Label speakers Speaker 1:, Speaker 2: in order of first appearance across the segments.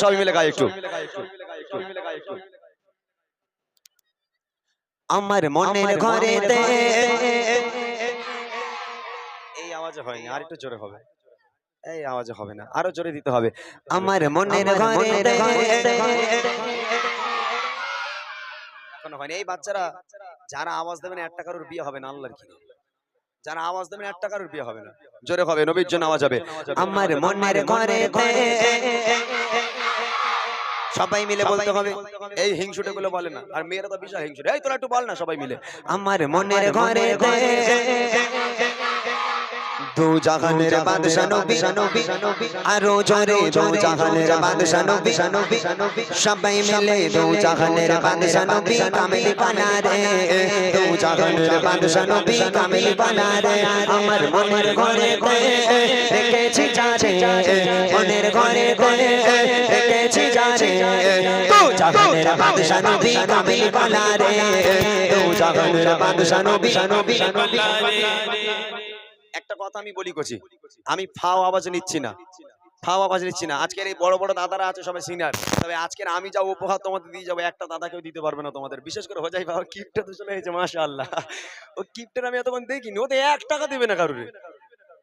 Speaker 1: সবাই মিলে গাই একটু।
Speaker 2: আমার মনের ঘরেতে
Speaker 1: এই আওয়াজে হয়নি আর একটু জোরে হবে। এই আওয়াজে হবে না আরও জোরে দিতে হবে।
Speaker 2: আমার মনের ঘরেতে
Speaker 1: এখনও হয়নি। এই বাচ্চারা যারা আওয়াজ দেবেন এক টাকার বিয়ে হবে না আল্লাহর কি যারা আওয়াজ দেবেন এক টাকার বিয়ে হবে না। জোরে হবে নবীর জন্য আওয়াজ হবে।
Speaker 2: আমার মনের ঘরেতে
Speaker 1: সবাই মিলে বলতে হবে এই হিংসুটে গুলো বলে না। আর মেয়েরা তো বিশাল হিংসুটে। এই তোরা একটু বল না সবাই মিলে।
Speaker 2: আমার মনের ঘরেতে দু জাহানের বাদশা নবী, আরও জোরে দু জাহানের বাদশা নবী, সবাই মিলে দু জাহানের বাদশা নবী কামিল বানারে। দু জাহানের বাদশা নবী কামিল বানারে। আমার মনের ঘরেতে রেখেছি যারে মনের ঘরেতে রেখেছি যারে দু জাহানের বাদশা নবী কামিল বানারে। দু জাহানের বাদশা নবী নবী
Speaker 1: একটা কথা আমি বলি করছি আমি ফাও আওয়াজ নিচ্ছি না। ফাও আওয়াজ নিচ্ছি না। আজকের এই বড় বড় দাদারা আছে সবাই সিনিয়র তবে আজকের আমি যা উপহার তোমাদের দিয়ে যাব একটা দাদা কেউ দিতে পারবে না তোমাদের। বিশেষ করে হোজাই বাবা কিপটা তো চলে এসেছে মাসা আল্লাহ ও কিপটার আমি এতক্ষণ দেখিনি। ও তো এক টাকা দেবে না কারুরে।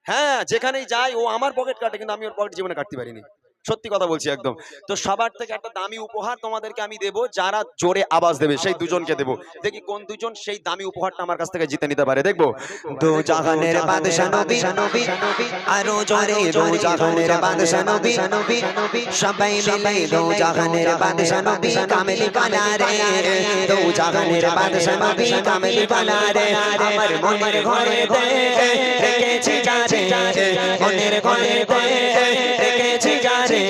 Speaker 1: হ্যাঁ যেখানেই যাই ও আমার পকেট কাটে কিন্তু আমি ওর পকেট জীবনে কাটতে পারিনি। সত্যি কথা বলছি একদম। তো সবার থেকে একটা দামি উপহার তোমাদেরকে আমি দেবো যারা জোরে আওয়াজ দেবে সেই দুজনকে দেবো। দেখি কোন দুজন সেই দামি উপহারটা আমার কাছ থেকে জিতে নিতে পারে দেখব?
Speaker 2: দু জাহানের বাদশা নবী আরও জোরে দু জাহানের বাদশা নবী সবাই মিলে দু জাহানের বাদশা নবী কামেলি বানারে দু জাহানের বাদশা নবী কামেলি বানারে আমার মনের ঘরে রেখেছি যারে মনের ঘরে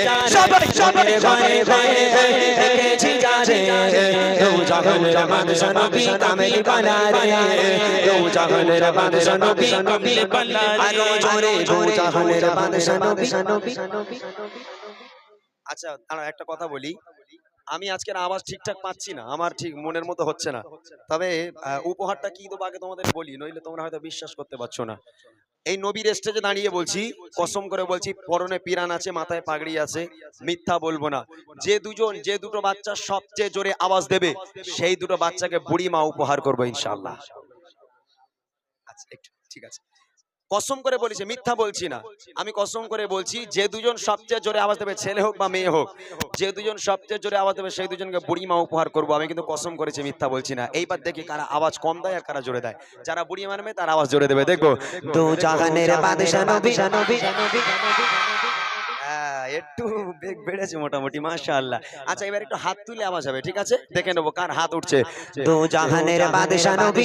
Speaker 2: যারে সবাই সবাই ঘরে ঘরে রেখেছি যারে তু জাহানের বাদশা নবী কামেলি বানারে তু জাহানের বাদশা নবী কামেলি বানারে আরও জোরে তু জাহানের বাদশা নবী
Speaker 1: আচ্ছা দাঁড়াও একটা কথা বলি আমি আজকের আওয়াজ ঠিকঠাক পাচ্ছি না আমার ঠিক মনের মতো হচ্ছে না তবে আহ, উপহারটা কি দেবো আগে তোমাদের বলি নইলে তোমরা হয়তো বিশ্বাস করতে পারছ না এই নবীর স্টেজে দাঁড়িয়ে বলছি, কসম করে বলছি, পরনে পিরান আছে, মাথায় পাগড়ি আছে, মিথ্যা বলব না। যে দুজন, যে দুটো বাচ্চা সবচেয়ে জোরে আওয়াজ দেবে, সেই দুটো বাচ্চাকে বুড়ি মা উপহার করব ইনশাল্লাহ আচ্ছা ঠিক আছে। কসম করে বলেছি মিথ্যা বলছি না। আমি কসম করে বলছি যে দুজন সবচেয়ে জোরে আওয়াজ দেবে ছেলে হোক বা মেয়ে হোক যে দুজন সবচেয়ে জোরে আওয়াজ দেবে সেই দুজনকে বুড়ি মা উপহার করব। আমি কিন্তু কসম করেছি মিথ্যা বলছি না। এইবার দেখি কারা আওয়াজ কম দেয় আর কারা জোরে দেয়। যারা বুড়ি মানবে তারা আওয়াজ জোরে দেবে। দেখব।
Speaker 2: নবী
Speaker 1: একটু বেগ বেড়েছে মোটামুটি মাশাআল্লাহ। আচ্ছা এবার একটু হাত তুলে আওয়াজ হবে ঠিক আছে? দেখে নেব কার হাত উঠছে।
Speaker 2: দু জাহানের বাদশা নবী।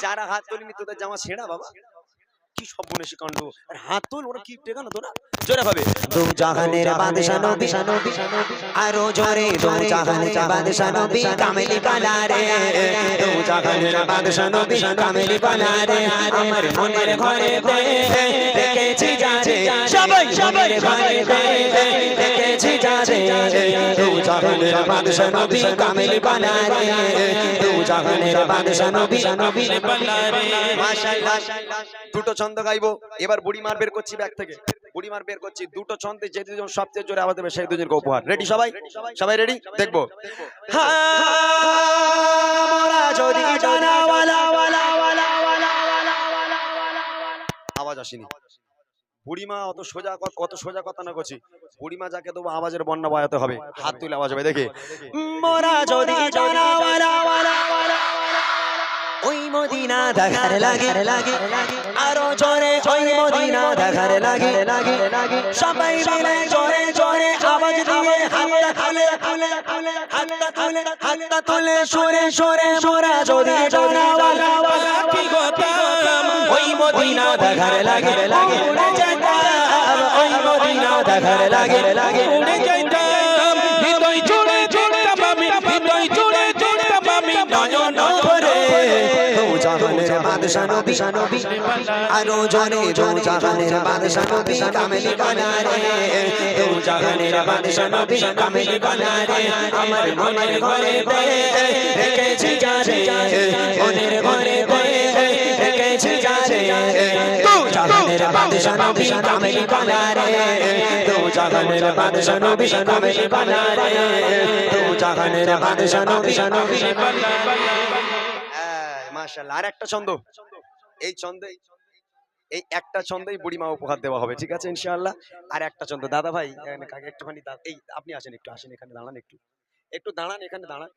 Speaker 1: যারা হাত তুলিনি তোদের জামা ছেঁড়া বাবা কি সব কাণ্ড আর হাত তুল ওরা কি টেকা না তোরা জোরে হবে
Speaker 2: দু জাহানের বাদশা নবী আরও জোরে দু জাহানের বাদশা নবী কামেলি বানারে দু জাহানের বাদশা নবী কামেলি বানারে আমার মনের ঘরে সবাই সবাই ঘরে
Speaker 1: দুটো ছন্দ গাইবো। এবার বুড়ি মার বের করছি ব্যাগ থেকে। বুড়ি মার বের করছি। দুটো ছন্দে যে দুজন সবচেয়ে জোরে আওয়াজ দেবে, সেই দুজনকে উপহার। রেডি সবাই? সবাই রেডি দেখব। আওয়াজ আসেনি। বুড়িমা অত সোজা অত কত সোজা কথা না করছি বুড়িমা যাকে দেবো আওয়াজের বন্যা বাজাতে হবে। হাত তুলে আওয়াজ হবে, দেখে।
Speaker 2: মোরা যদি ওই মদিনা দেখার লাগে। লাগে আরও জোরে ওই মদিনা দেখার লাগে। লাগে সবাই মিলে জোরে জোরে আওয়াজ দিয়ে হাতটা তুলে তুলে হাতটা তুলে হাতটা তুলে সরে সরে মোরা যদি জানাওয়ালা ওই মদিনা দেখার লাগে। লাগে ওই মদিনা দেখার লাগে লাগে।
Speaker 3: উড়ে যেতাম। হৃদয় জুড়ে
Speaker 2: বাদশা নবী নবী আরও জনে দো জাহানের বাদশা নবী কামেলি বানা রে দো জাহানের বাদশা নবী কামেলি বানা রে আমার মনের ঘরে দে রেখেছি যারে মনের ঘরে দে রেখেছি যারে দো জাহানের বাদশা নবী কামেলি বানা রে দো জাহানের বাদশা নবী কামেলি বানা রে দো জাহানের বাদশা নবী নবী
Speaker 1: মাশাআল্লাহ। আর একটা ছন্দ। এই ছন্দে, এই একটা ছন্দেই বুড়িমা উপহার দেওয়া হবে, ঠিক আছে ইনশাআল্লাহ? আর একটা ছন্দ। দাদা ভাই একটুখানি এই আপনি আসেন একটু, আসেন এখানে, দাঁড়ান একটু। একটু দাঁড়ান এখানে, দাঁড়ান।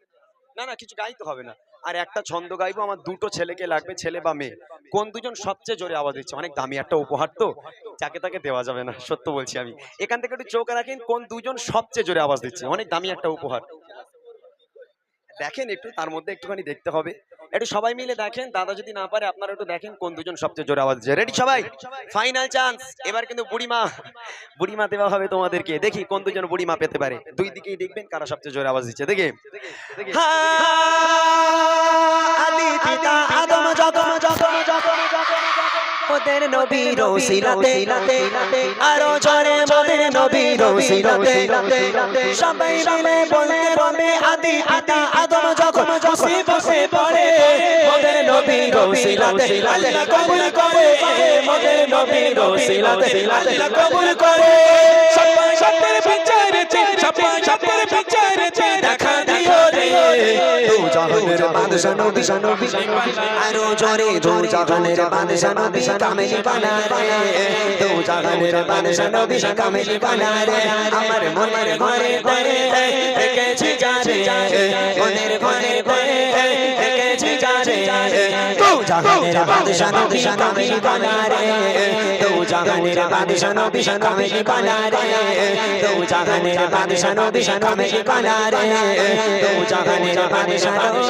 Speaker 1: না না, কিছু গাইতে হবে না। আর একটা ছন্দ গাইবো, আমার দুটো ছেলেকে লাগবে, ছেলে বা মেয়ে। কোন দুজন সবচেয়ে জোরে আওয়াজ দিচ্ছে? অনেক দামি একটা উপহার তো। যাকে তাকে দেওয়া যাবে না, সত্য বলছি আমি। এখান থেকে একটু চোখ রাখেন, কোন দুজন সবচেয়ে জোরে আওয়াজ দিচ্ছে? অনেক দামি একটা উপহার। দেখেন একটু, তার মধ্যে একটুখানি দেখতে হবে। একটু সবাই মিলে দেখেন দাদা যদি না পারে আপনারা একটু দেখেন কোন দুজন সবচেয়ে জোরে আওয়াজ দিচ্ছে রেডি সবাই ফাইনাল চান্স এবার কিন্তু বুড়িমা বুড়িমা দেওয়া হবে তোমাদেরকে দেখি কোন দুজন বুড়িমা পেতে পারে দুই দিকেই দেখবেন কারা সবচেয়ে জোরে আওয়াজ দিচ্ছে দেখে
Speaker 2: আদি পিতা আদম জগম জগম ওদের নবীর ওসিলাতে আরও জোরে মোদের নবীর ওসিলাতে সবাই মিলে বলতে বলবে আদি পিতা আদম যখন বসে বসে পড়ে ওদের নবীর ওসিলাতে আল্লাহ কবুল করে মোদের নবীর ওসিলাতে আল্লাহ কবুল করে
Speaker 3: সবাই সত্যের বিচারেছে সবাই সত্যের বিচারেছে দেখা দিও রে
Speaker 2: দু জাহানের বাদশা নবী। নবী আরও জোরে দু জাহানের বাদশা নবী কামেলি বানা রে দু জাহানের বাদশা নবী কামেলি বানা রে আমার মনের ঘরে দরে রেখেছি যারে। মনের ঘরে দরে রেখেছি যারে। দু জাহানের বাদশা নবী কামেলি বানা রে দু জাহানের বাদশা নবী কামেলি বানা রে দু জাহানের বাদশা নবী কামেলি বানা রে দু জাহানের বাদশা নবী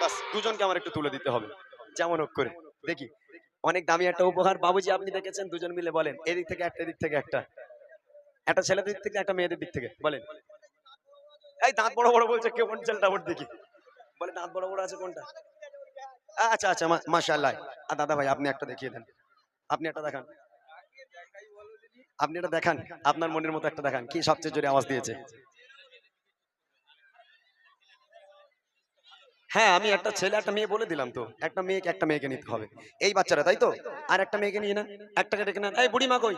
Speaker 1: বাস দুজনকে আমার একটু তুলে দিতে হবে। যেমন হোক করে। দেখি অনেক দামি একটা উপহার। বাবুজি আপনি দেখেছেন? দুজন মিলে বলেন। এদিক থেকে একটা এদিক থেকে একটা। একটা ছেলেদের দিক থেকে একটা মেয়েদের দিক থেকে। বলেন। এই দাঁত বড় বড় বলছে কেউ কোন ছেলেটা ওর দেখি বলে দাঁত বড় বড় আছে কোনটা? আচ্ছা আচ্ছা মাশাআল্লাহ। আর দাদা ভাই, আপনি একটা দেখিয়ে দেন। আপনি একটা দেখান। আপনি এটা দেখান। আপনার মনের মতো একটা দেখান। কি সবচেয়ে জোরে আওয়াজ দিয়েছে? হ্যাঁ আমি একটা ছেলে, একটা মেয়ে বলে দিলাম তো। একটা মেয়েকে একটা মেয়েকে নিতে হবে। এই বাচ্চারা, তাই তো? আর একটা মেয়েকে নিয়ে নেন। একটাকে ডেকে নেন? এই বুড়ি মা কই?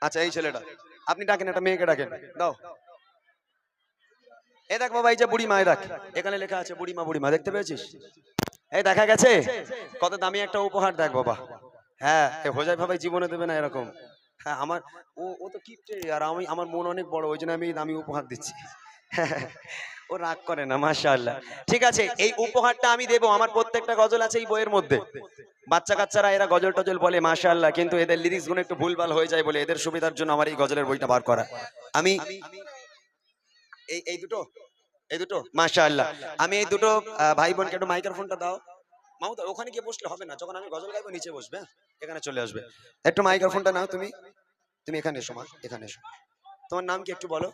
Speaker 1: আচ্ছা এই ছেলেটা। আপনি ডাকেন, একটা মেয়েকে ডাকেন। দাও। এই দেখ বাবা, এই যে বুড়ি মা দেখ। এখানে লেখা আছে বুড়ি মা বুড়ি মা দেখতে পেয়েছিস? এই দেখা গেছে? কত দামি একটা উপহার দেখ বাবা। হ্যাঁ এ হোজাই ভাবাই জীবনে দেবে না এরকম। হ্যাঁ আমার, ও ও তো কিপটে, আর আমি, আমার মন অনেক বড়, ওই জন্য আমি দামি উপহার দিচ্ছি। ও রাগ করে না, মাশাআল্লাহ। ঠিক আছে, এই উপহারটা আমি দেবো, আমার প্রত্যেকটা গজল আছে এই বইয়ের মধ্যে। বাচ্চা কাচ্চারা এরা গজল টজল বলে, মাশাআল্লাহ, কিন্তু এদের লিরিক্সগুলো একটু ভুলভাল হয়ে যায় বলে, এদের সুবিধার জন্য আমার এই গজলের বইটা বার করা। আমি এই এই দুটো এই দুটো মাশাআল্লাহ। আমি এই দুটো ভাই বোনকে একটু মাইক্রোফোনটা দাও। মামুদা ওখানে গিয়ে বসলে হবে না যখন আমি গজল গাইবো নিচে বসবে হ্যাঁ? এখানে চলে আসবে। একটু মাইক্রোফোনটা নাও তুমি। তুমি এখানে এসো মা এখানে এসো। তোমার নাম কি একটু বলো?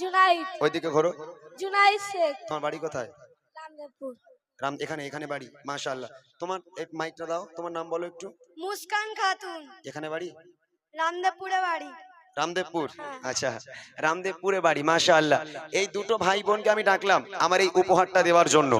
Speaker 4: জুনাইদ।
Speaker 1: ওইদিকে ঘোরো।
Speaker 4: জুনাইদ শেখ।
Speaker 1: তোমার বাড়ি কোথায়?
Speaker 4: রামদেবপুর।
Speaker 1: রাম এখানে এখানে বাড়ি মাশাআল্লাহ। তোমার এক মাইকটা দাও তোমার নাম বলো একটু।
Speaker 4: মুস্কান খাতুন।
Speaker 1: এখানে বাড়ি?
Speaker 4: রামদেবপুরে বাড়ি।
Speaker 1: রামদেবপুর।
Speaker 4: হ্যাঁ।
Speaker 1: আচ্ছা রামদেবপুরে বাড়ি মাশাআল্লাহ। এই দুটো ভাই বোনকে আমি ডাকলাম আমার এই উপহারটা দেওয়ার জন্য।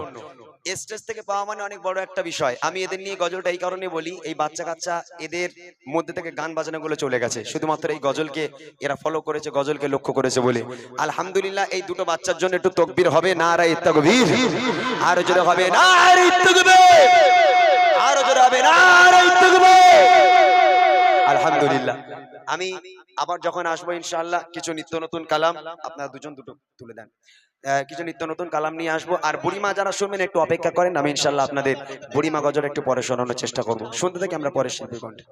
Speaker 1: স্টেজ থেকে পাওয়া মানে অনেক বড় একটা বিষয়। আমি এদের নিয়ে গজলটা এই কারণে বলি এই বাচ্চা কাচ্চা এদের মধ্যে থেকে গান বাজানো গুলো চলে গেছে। শুধুমাত্র এই গজলকে এরা ফলো করেছে গজলকে লক্ষ্য করেছে বলে। আলহামদুলিল্লাহ এই দুটো বাচ্চার জন্য একটু তকবির হবে না রা ইত্তাকবীর আরও জোরে হবে না রা ইত্তাকবীর আরও জোরে হবে না রা ইত্তাকবীর আলহামদুলিল্লাহ। আমি আবার যখন আসব ইনশাআল্লাহ কিছু নিত্য নতুন কালাম আপনারা দুজন দুটো তুলে দেন। কিছু নিত্য নতুন কালাম নিয়ে আসব। আর বুড়িমা যারা শুনবেন, একটু অপেক্ষা করেন, আমি ইনশাল্লাহ আপনাদের বুড়িমা গজর একটু পরে শোনানোর চেষ্টা করব। শুনতে থেকে আমরা পরে শিল্পী কণ্ঠে।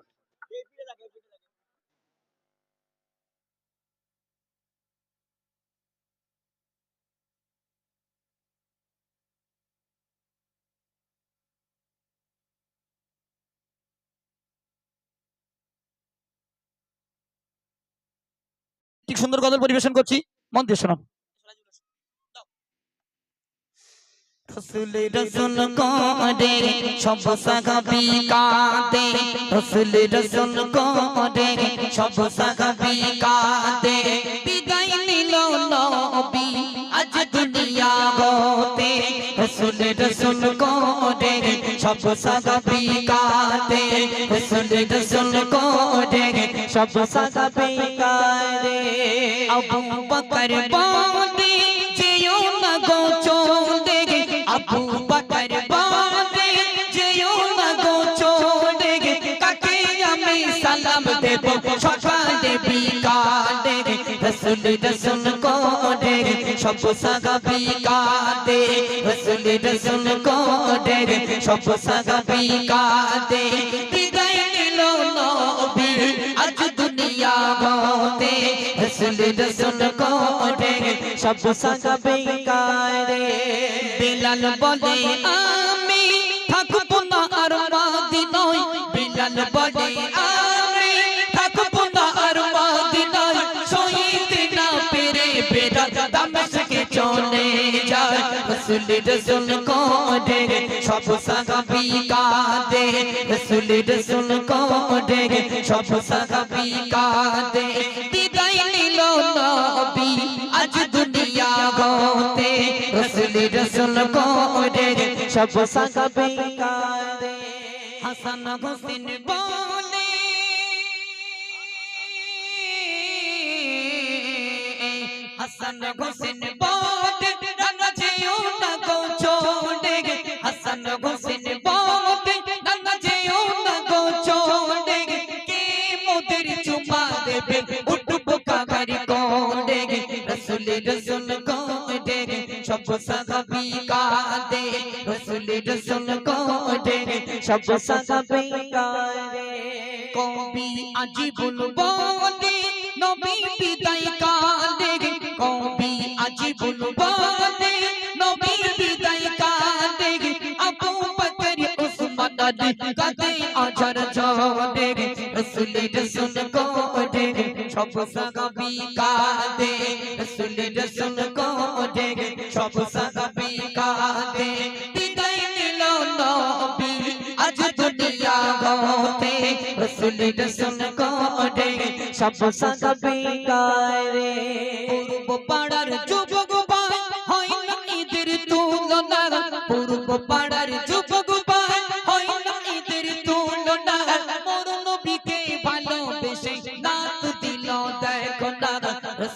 Speaker 5: ঠিক সুন্দর গজল পরিবেশন করছি। মন দিয়ে শোনান রসুল সব রসুল সব বিদায় নিল নবী, আজ দুনিয়া রসুল সব সাহাবি কাঁদে রসুল রসুল করে সব সাদা পিকাতে আবু বকর বলে রসুল রসুল করে সব সাগাবি কাদে রসুল রসুল করে সব সাগাবি কাদে বিদায় নিল নবী আজ দুনিয়া হতে রসুল রসুল করে সব সাগাবি কাদে বিলাল বলে আমি থাকব না আর মাদিনায় বিলাল বলে আমি রসুল করে সব সাগাবি কাদে। রসুল রসুল করে সব সাগাবি কাদে। বিদায় নিল নবী, আজ দুনিয়া হতে রসুল রসুল করে সব সাগাবি কাদে। হাসান হোসেন বলে, হাসান হোসেন বলে রসুল রসুল কোড়ে সব সাহাবি কাদে। রসুল রসুল কোড়ে সব সাহাবি কাদে। কবি আজিবুল বলে নবী বিদায় কালে কবি আজিবুল বলে নবী বিদায় কালে আবু বকর, উসমান, আলী কাদে আজর জোরে রসুল রসুল কোরে সব সাহাবি কাদে রসুল রসুল কোরে সব সাহাবি কাদে বিদায় নিল নবী আজ দুনিয়া হতে রসুল রসুল করে সব সাহাবি কারে পূর্ব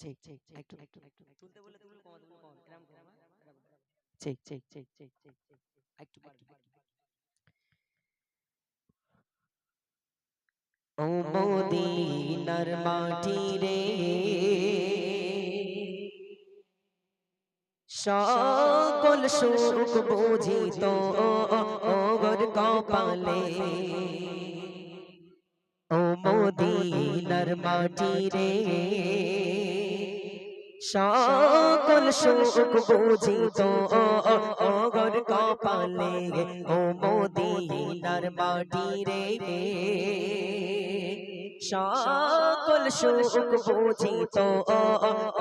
Speaker 6: ঠিক ঠিক একটু একটু একটু তুলতে বলে তুলতে কমা তুলতে কমা এরকম কমা? ঠিক ঠিক ঠিক ঠিক ঠিক ঠিক একটু একটু ও মদিনার মাটি রে সকল সুখ বুঝিত ওগর কপালে। ও মদিনার মাটি রে সকল সুখ বুঝিত ওগর কপালে ও মদিনার মাটি রে সকল সুখ বুঝিত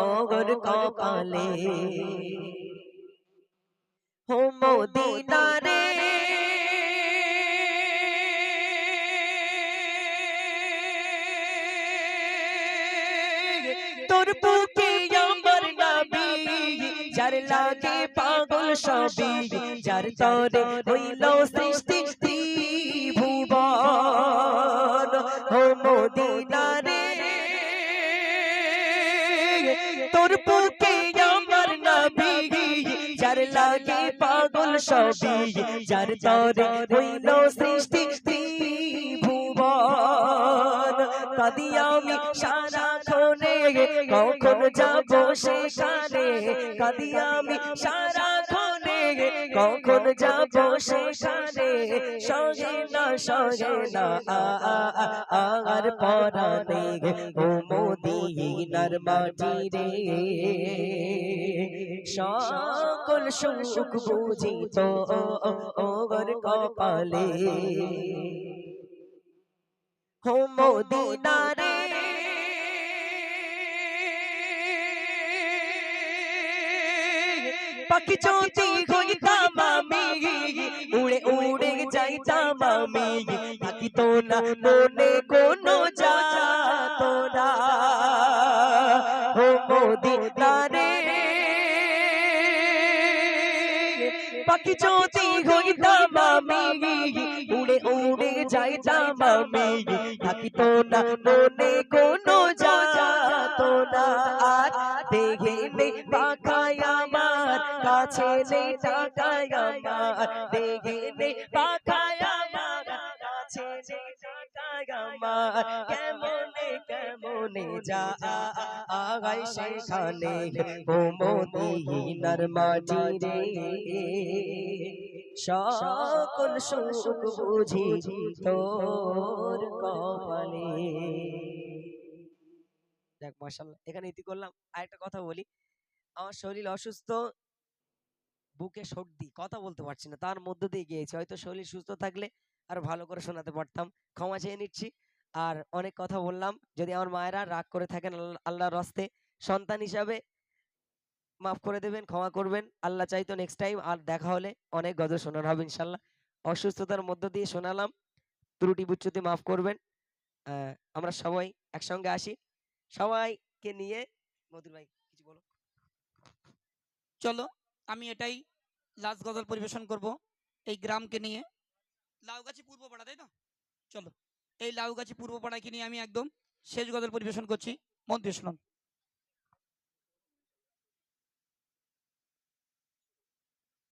Speaker 6: ওগর কপালে ও মদিনারে তোর বুকে আমার নাবি, যার লাগে পাগল সবই, যার তরে হইল সৃষ্টি ত্রিভুবন। ও মদিনারে, তোর বুকে আমার নাবি, যার লাগে পাগল সবই, যার তরে হইল সৃষ্টি ত্রিভুবন। কাঁদি আমি সারাক্ষণে কখন যাব সেখানে কাঁদি আমি সারাক্ষণে কখন যাব সেখানে সহে না সহে না আর পরানে ও মোদিনার মাটি রে সকল সুখ বুঝি তো ওর কপালে হো মোদিনারে পাখি চৌতি হইতাম আমি উড়ে উড়ে যাইতাম আমি থাকিত না মনে কোনো যাত না। হো মোদিনারে, পাখি চৌতি হইতাম আমি উড়ে উড়ে যাইতাম আমি থাকিত না মনে কোনো কাছে নেই টাকায় আমার। দেখে নেই পাখায় আমার। টাকায় আমার। কেমনে কেমনে যা আগাই সেখানে ও মদিনার মাটি রে। সকল সুখ বুঝি তোর কপালে। দেখ মাশাআল্লাহ এখানে ইতি করলাম। আরেকটা কথা বলি। আমার শরীর অসুস্থ বুকে সর্দি, কথা বলতে পারছি না, তার মধ্য দিয়ে গিয়েছি, হয়তো শরীর সুস্থ থাকলে আর ভালো করে শোনাতে পারতাম, ক্ষমা চেয়ে নিচ্ছি। আর অনেক কথা বললাম, যদি আমার মায়েরা রাগ করে থাকেন আল্লাহ- আল্লাহর হস্তে সন্তান হিসাবে মাফ করে দেবেন, ক্ষমা করবেন, আল্লাহ চাইতো নেক্সট টাইম আর দেখা হলে অনেক গজল শোনানো হবে ইনশাল্লাহ। অসুস্থতার মধ্য দিয়ে শোনালাম, ত্রুটি বুচ্ছুতি মাফ করবেন। আমরা সবাই একসঙ্গে আসি। সবাইকে নিয়ে, মধুর ভাই, কিছু বলো।
Speaker 7: চলো, আমি এটাই লাস্ট গজল পরিবেশন করব এই গ্রামকে নিয়ে। লাউগাছি পূর্বপাড়া, তাই তো? চলো, এই লাউগাছি পূর্বপাড়াকে নিয়ে আমি একদম শেষ গজল পরিবেশন করছি। মন দিয়ে শুনুন।